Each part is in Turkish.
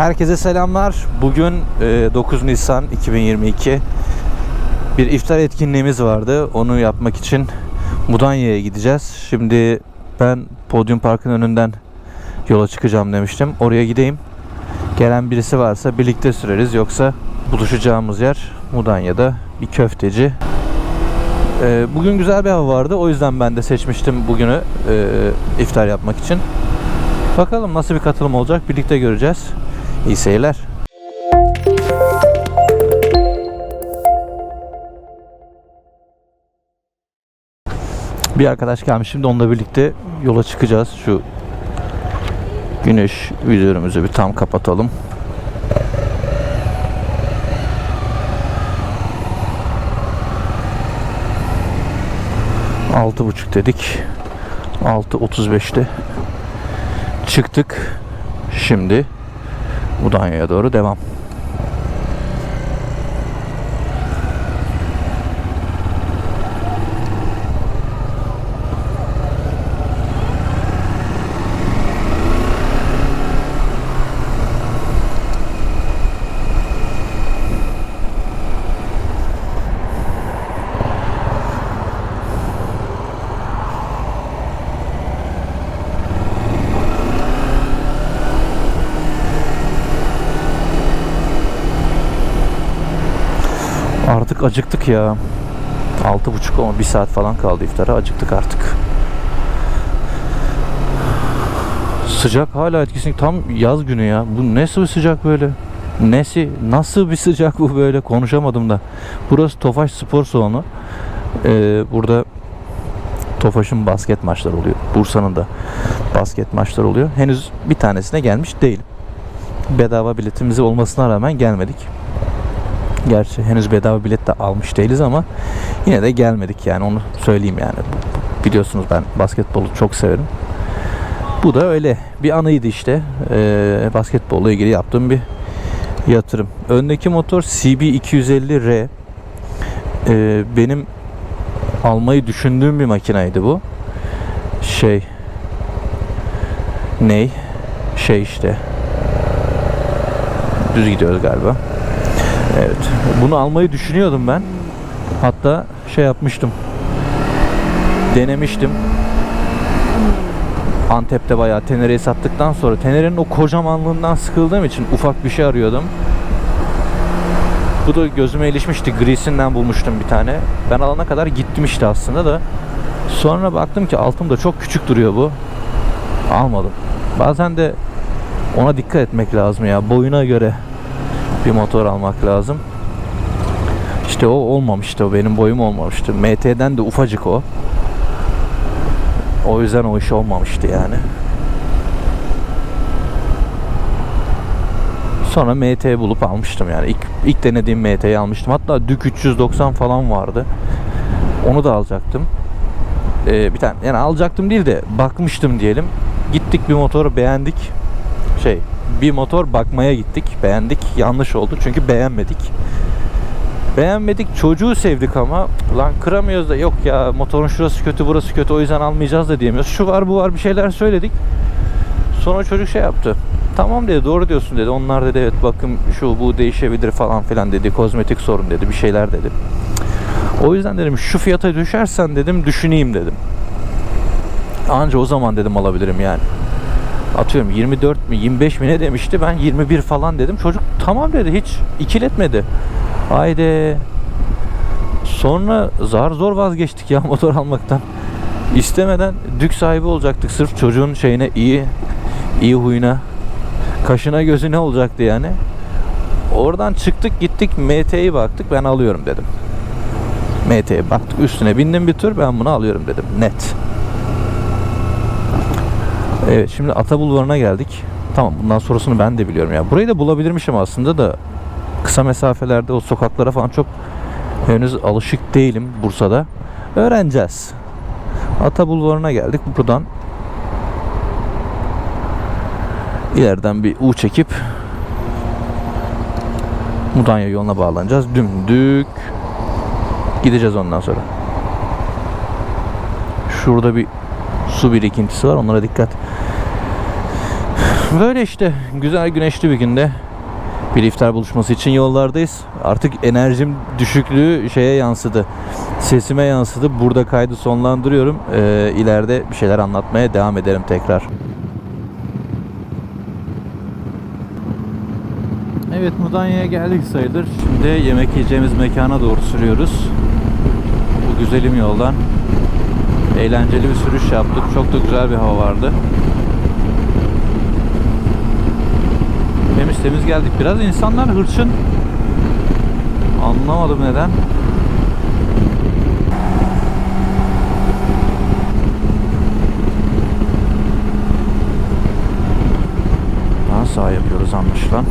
Herkese selamlar. Bugün e, 9 Nisan 2022. Bir iftar etkinliğimiz vardı. Onu yapmak için Mudanya'ya gideceğiz. Şimdi ben Podyum Park'ın önünden yola çıkacağım demiştim. Oraya gideyim. Gelen birisi varsa birlikte süreriz. Yoksa buluşacağımız yer Mudanya'da bir köfteci. E, bugün güzel bir hava vardı. O yüzden ben de seçmiştim bugünü e, iftar yapmak için. Bakalım nasıl bir katılım olacak birlikte göreceğiz. İyi seyirler. Bir arkadaş gelmiş şimdi onunla birlikte yola çıkacağız. Şu güneş vizörümüzü bir tam kapatalım. Altı buçuk dedik. 6.35'te çıktık. Şimdi Mudanya'ya doğru devam. Artık acıktık ya. Altı buçuk ama bir saat falan kaldı iftara. Acıktık artık. Sıcak hala etkisini tam yaz günü ya. Bu nasıl bir sıcak böyle? Nesi? Nasıl bir sıcak bu böyle? Konuşamadım da. Burası Tofaş Spor Salonu. Ee, burada Tofaş'ın basket maçları oluyor. Bursa'nın da basket maçları oluyor. Henüz bir tanesine gelmiş değilim. Bedava biletimiz olmasına rağmen gelmedik. Gerçi henüz bedava bilet de almış değiliz ama yine de gelmedik yani onu söyleyeyim yani. Biliyorsunuz ben basketbolu çok severim. Bu da öyle bir anıydı işte. Ee, basketbolla ilgili yaptığım bir yatırım. Öndeki motor CB250R. Ee, benim almayı düşündüğüm bir makinaydı bu. Şey ney? Şey işte. Düz gidiyoruz galiba. Evet. Bunu almayı düşünüyordum ben. Hatta şey yapmıştım. Denemiştim. Antep'te bayağı Tenere'yi sattıktan sonra Tenere'nin o kocamanlığından sıkıldığım için ufak bir şey arıyordum. Bu da gözüme ilişmişti. Grisinden bulmuştum bir tane. Ben alana kadar gittim işte aslında da. Sonra baktım ki altımda çok küçük duruyor bu. Almadım. Bazen de ona dikkat etmek lazım ya. Boyuna göre bir motor almak lazım. İşte o olmamıştı. O benim boyum olmamıştı. MT'den de ufacık o. O yüzden o iş olmamıştı yani. Sonra MT bulup almıştım yani. İlk, ilk denediğim MT'yi almıştım. Hatta Dük 390 falan vardı. Onu da alacaktım. Ee, bir tane yani alacaktım değil de bakmıştım diyelim. Gittik bir motoru beğendik. Şey bir motor bakmaya gittik. Beğendik. Yanlış oldu çünkü beğenmedik. Beğenmedik. Çocuğu sevdik ama lan kıramıyoruz da yok ya motorun şurası kötü burası kötü o yüzden almayacağız da diyemiyoruz. Şu var bu var bir şeyler söyledik. Sonra çocuk şey yaptı. Tamam dedi doğru diyorsun dedi. Onlar dedi evet bakın şu bu değişebilir falan filan dedi. Kozmetik sorun dedi bir şeyler dedi. O yüzden dedim şu fiyata düşersen dedim düşüneyim dedim. Anca o zaman dedim alabilirim yani atıyorum 24 mi 25 mi ne demişti? Ben 21 falan dedim. Çocuk tamam dedi hiç ikiletmedi. Haydi. Sonra zar zor vazgeçtik ya motor almaktan. İstemeden dük sahibi olacaktık. Sırf çocuğun şeyine iyi iyi huyuna kaşına gözüne olacaktı yani. Oradan çıktık gittik MT'yi baktık ben alıyorum dedim. MT'ye baktık üstüne bindim bir tur ben bunu alıyorum dedim net Evet şimdi Ata Bulvarı'na geldik. Tamam bundan sonrasını ben de biliyorum ya. Burayı da bulabilirmişim aslında da kısa mesafelerde o sokaklara falan çok henüz alışık değilim Bursa'da. Öğreneceğiz. Ata Bulvarı'na geldik. Buradan ileriden bir U çekip Mudanya yoluna bağlanacağız. Dümdük gideceğiz ondan sonra. Şurada bir su birikintisi var. Onlara dikkat. Böyle işte güzel güneşli bir günde bir iftar buluşması için yollardayız. Artık enerjim düşüklüğü şeye yansıdı. Sesime yansıdı. Burada kaydı sonlandırıyorum. Ee, ileride bir şeyler anlatmaya devam ederim tekrar. Evet Mudanya'ya geldik sayılır. Şimdi yemek yiyeceğimiz mekana doğru sürüyoruz. Bu güzelim yoldan. Eğlenceli bir sürüş yaptık. Çok da güzel bir hava vardı. Temiz temiz geldik. Biraz insanlar hırçın. Anlamadım neden. Daha sağ yapıyoruz anlaşılan.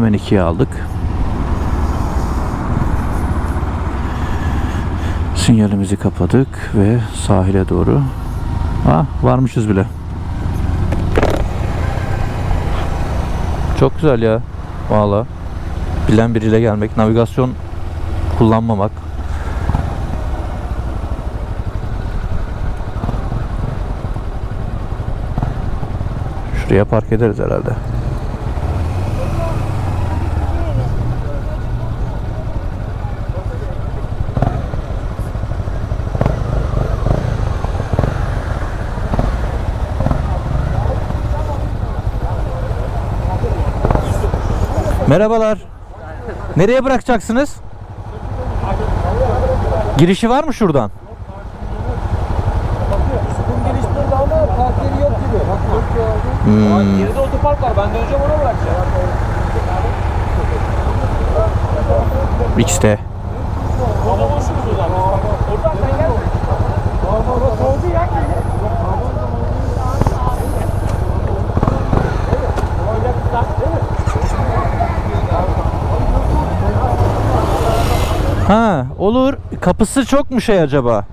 Hemen ikiye aldık. Sinyalimizi kapadık ve sahile doğru. Ah varmışız bile. Çok güzel ya. Valla. Bilen biriyle gelmek, navigasyon kullanmamak. Şuraya park ederiz herhalde. Merhabalar. Nereye bırakacaksınız? Girişi var mı şuradan? Hmm. Geride otopark var. Ben döneceğim ona bırakacağım. X'te. Ama boşumuz o zaman. Oradan sen gel. Baba soğudu ya geri. Ha olur. Kapısı çok mu şey acaba?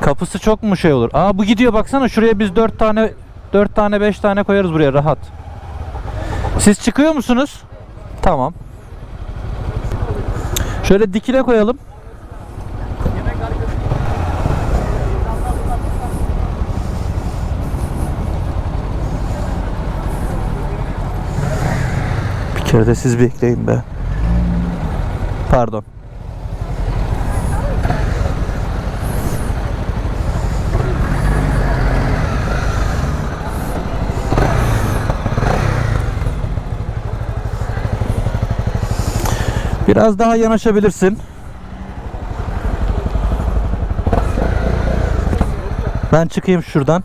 Kapısı çok mu şey olur? Aa bu gidiyor baksana şuraya biz 4 tane 4 tane 5 tane koyarız buraya rahat. Siz çıkıyor musunuz? Tamam. Şöyle dikine koyalım. Bir kere de siz bekleyin be. Pardon. Biraz daha yanaşabilirsin. Ben çıkayım şuradan.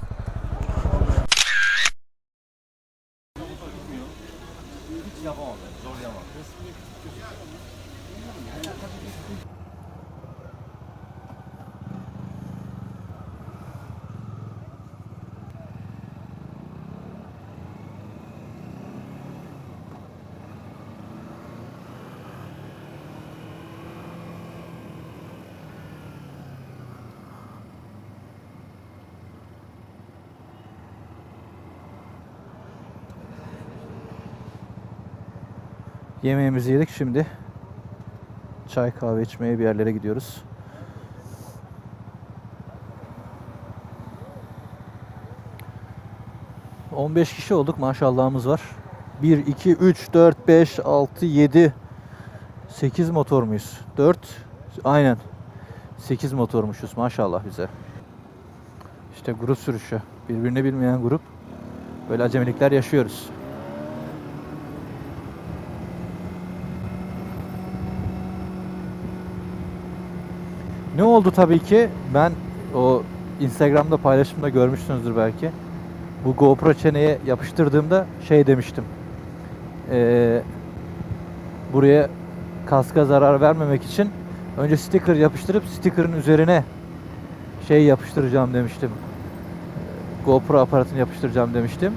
Yemeğimizi yedik şimdi. Çay kahve içmeye bir yerlere gidiyoruz. ...15 kişi olduk maşallahımız var. 1, 2, 3, 4, 5, 6, 7... 8 motor muyuz? 4... Aynen. 8 motormuşuz maşallah bize. İşte grup sürüşü. Birbirini bilmeyen grup. Böyle acemilikler yaşıyoruz. Ne oldu tabii ki? Ben o Instagram'da paylaşımda görmüşsünüzdür belki. Bu GoPro çeneye yapıştırdığımda şey demiştim. Ee, buraya kaska zarar vermemek için önce sticker yapıştırıp sticker'ın üzerine şey yapıştıracağım demiştim. GoPro aparatını yapıştıracağım demiştim.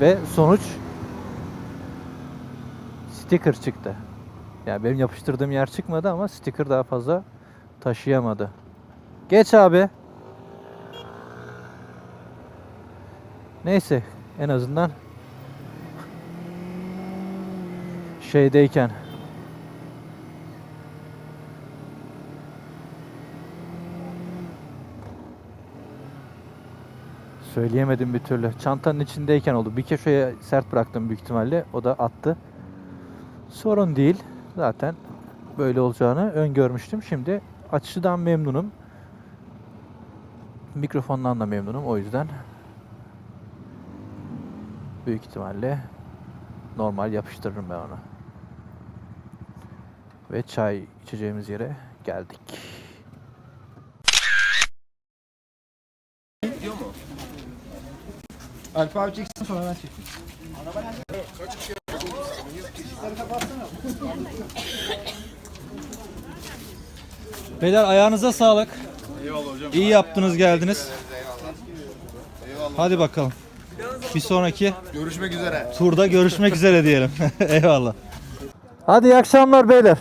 Ve sonuç sticker çıktı. Yani benim yapıştırdığım yer çıkmadı ama sticker daha fazla taşıyamadı. Geç abi. Neyse en azından şeydeyken Söyleyemedim bir türlü. Çantanın içindeyken oldu. Bir köşeye sert bıraktım büyük ihtimalle. O da attı. Sorun değil. Zaten böyle olacağını öngörmüştüm. Şimdi açıdan memnunum. Mikrofondan da memnunum. O yüzden büyük ihtimalle normal yapıştırırım ben onu. Ve çay içeceğimiz yere geldik. Alp abi çeksin sonra ben çekeyim. Beyler ayağınıza sağlık. İyi yaptınız geldiniz. Hadi bakalım. Bir sonraki Görüşmek üzere. turda görüşmek üzere diyelim. Eyvallah. Hadi iyi akşamlar beyler.